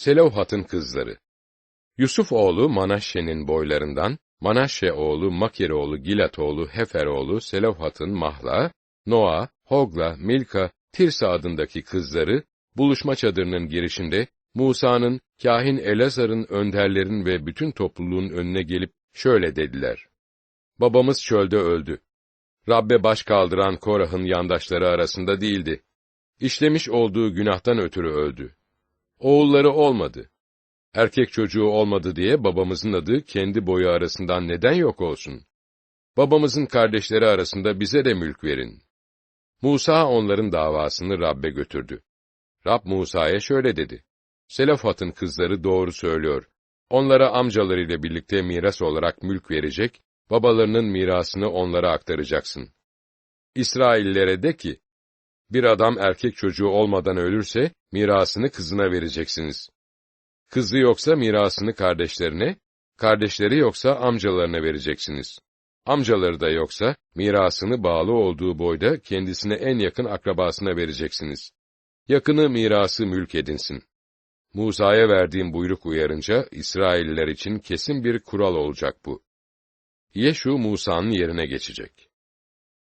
Selevhat'ın kızları Yusuf oğlu Manaşşe'nin boylarından, Manaşşe oğlu Makir oğlu Gilat oğlu Hefer oğlu Selevhat'ın Mahla, Noa, Hogla, Milka, Tirsa adındaki kızları, buluşma çadırının girişinde, Musa'nın, kahin Elazar'ın önderlerin ve bütün topluluğun önüne gelip şöyle dediler. Babamız çölde öldü. Rabbe baş kaldıran Korah'ın yandaşları arasında değildi. İşlemiş olduğu günahtan ötürü öldü. Oğulları olmadı. Erkek çocuğu olmadı diye babamızın adı kendi boyu arasından neden yok olsun? Babamızın kardeşleri arasında bize de mülk verin. Musa onların davasını Rabbe götürdü. Rab Musa'ya şöyle dedi. Selafat'ın kızları doğru söylüyor. Onlara amcalarıyla birlikte miras olarak mülk verecek, babalarının mirasını onlara aktaracaksın. İsraillere de ki, bir adam erkek çocuğu olmadan ölürse, mirasını kızına vereceksiniz. Kızı yoksa mirasını kardeşlerine, kardeşleri yoksa amcalarına vereceksiniz. Amcaları da yoksa, mirasını bağlı olduğu boyda kendisine en yakın akrabasına vereceksiniz. Yakını mirası mülk edinsin. Musa'ya verdiğim buyruk uyarınca, İsrailler için kesin bir kural olacak bu. Yeşu Musa'nın yerine geçecek.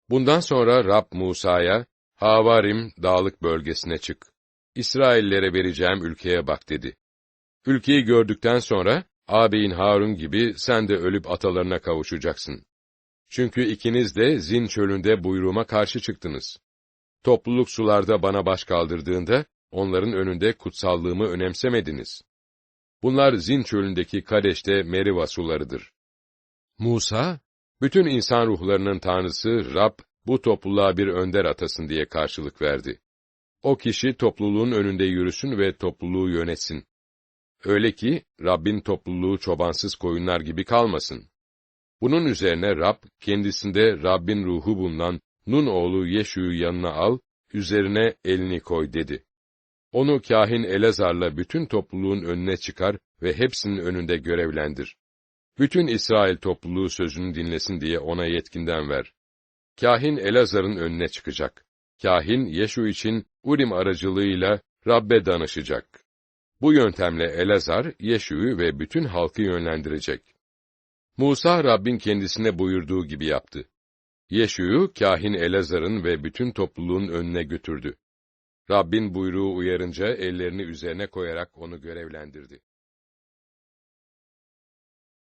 Bundan sonra Rab Musa'ya, Havarim dağlık bölgesine çık. İsraillere vereceğim ülkeye bak dedi. Ülkeyi gördükten sonra, ağabeyin Harun gibi sen de ölüp atalarına kavuşacaksın. Çünkü ikiniz de Zin çölünde buyruğuma karşı çıktınız. Topluluk sularda bana baş kaldırdığında, onların önünde kutsallığımı önemsemediniz. Bunlar Zin çölündeki Kadeş'te Meriva sularıdır. Musa, bütün insan ruhlarının tanrısı Rab, bu topluluğa bir önder atasın diye karşılık verdi. O kişi topluluğun önünde yürüsün ve topluluğu yönetsin. Öyle ki, Rabbin topluluğu çobansız koyunlar gibi kalmasın. Bunun üzerine Rab, kendisinde Rabbin ruhu bulunan Nun oğlu Yeşu'yu yanına al, üzerine elini koy dedi. Onu kahin Elazar'la bütün topluluğun önüne çıkar ve hepsinin önünde görevlendir. Bütün İsrail topluluğu sözünü dinlesin diye ona yetkinden ver. Kahin Elazar'ın önüne çıkacak. Kahin Yeşu için Urim aracılığıyla Rabbe danışacak. Bu yöntemle Elazar, Yeşu'yu ve bütün halkı yönlendirecek. Musa Rabbin kendisine buyurduğu gibi yaptı. Yeşu'yu kahin Elazar'ın ve bütün topluluğun önüne götürdü. Rabbin buyruğu uyarınca ellerini üzerine koyarak onu görevlendirdi.